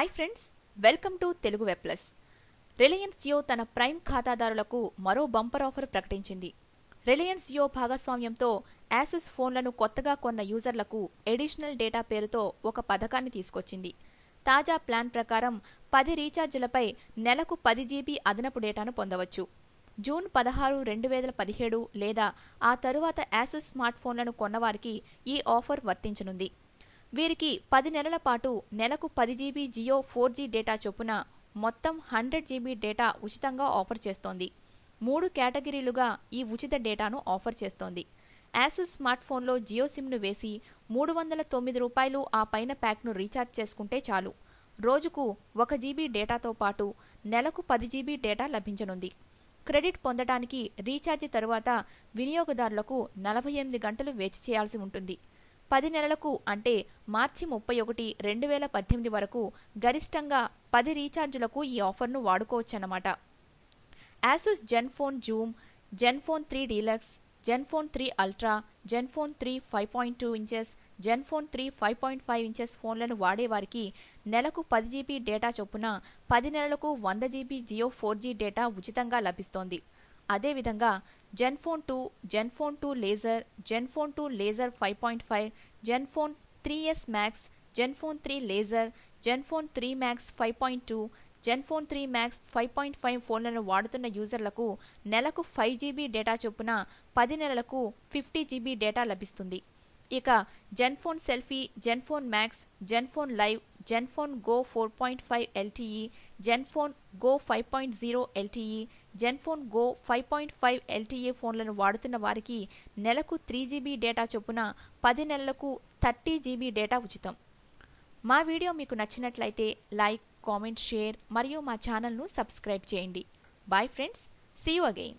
Hi friends welcome to Telugu web plus Reliance Jio తన prime ఖాతాదారులకు మరో bumper offer ప్రకటించింది. రిలయన్స్ జియో భాగస్వామ్యంతో యాసెస్ ఫోన్లను కొత్తగా కొన్న యూజర్లకు ఎడిషనల్ డేటా పేరుతో ఒక పథకాన్ని తీసుకొచ్చింది. తాజా ప్లాన్ ప్రకారం పది రీఛార్జీలపై నెలకు పది జీబీ అదనపు డేటాను పొందవచ్చు. జూన్ పదహారు రెండు వేల పదిహేడు లేదా ఆ తరువాత యాసెస్ స్మార్ట్ ఫోన్లను కొన్నవారికి ఈ ఆఫర్ వర్తించనుంది. వీరికి పది నెలల పాటు నెలకు పది GB Jio four G data చొప్పున మొత్తం హండ్రెడ్ జీబీ డేటా ఉచితంగా ఆఫర్ చేస్తోంది. మూడు కేటగిరీలుగా ఈ ఉచిత డేటాను ఆఫర్ చేస్తోంది. యాసుస్ స్మార్ట్ ఫోన్లో జియో సిమ్ను వేసి మూడు వందల తొమ్మిది రూపాయలు ఆ పైన ప్యాక్ను రీఛార్జ్ చేసుకుంటే చాలు. రోజుకు ఒక జీబీ డేటాతో పాటు నెలకు పది జీబీ డేటా లభించనుంది. క్రెడిట్ పొందడానికి రీఛార్జ్ తరువాత వినియోగదారులకు నలభై ఎనిమిది గంటలు వేచి చేయాల్సి ఉంటుంది. పది నెలలకు అంటే మార్చి ముప్పై ఒకటి రెండు వేల పద్దెనిమిది వరకు గరిష్టంగా పది రీఛార్జులకు ఈ ఆఫర్ను వాడుకోవచ్చన్నమాట. Asus Zenfone zoom Zenfone three deluxe Zenfone three ultra Zenfone three five point two inches Zenfone three five point five inches ఫోన్లను వాడేవారికి నెలకు పది జీబీ డేటా చొప్పున పది నెలలకు వంద GB Jio four G data ఉచితంగా లభిస్తోంది. అదేవిధంగా Zenfone two Zenfone two laser Zenfone two laser five point five Zenfone three S max Zenfone three laser Zenfone three max five point two Zenfone three max five point five ఫోన్లను వాడుతున్న యూజర్లకు నెలకు five GB data చొప్పున పది నెలలకు fifty GB data లభిస్తుంది. ఇక Zenfone selfie Zenfone max Zenfone live Zenfone go four point five LTE Zenfone go five point zero LTE Zenfone go five point five LTE ఫోన్లను వాడుతున్న వారికి నెలకు త్రీ జీబీ డేటా చొప్పున పది నెలలకు థర్టీ జీబీ డేటా ఉచితం. మా వీడియో మీకు నచ్చినట్లయితే లైక్ కామెంట్ షేర్ మరియు మా ఛానల్ను సబ్స్క్రైబ్ చేయండి. Bye friends see you again.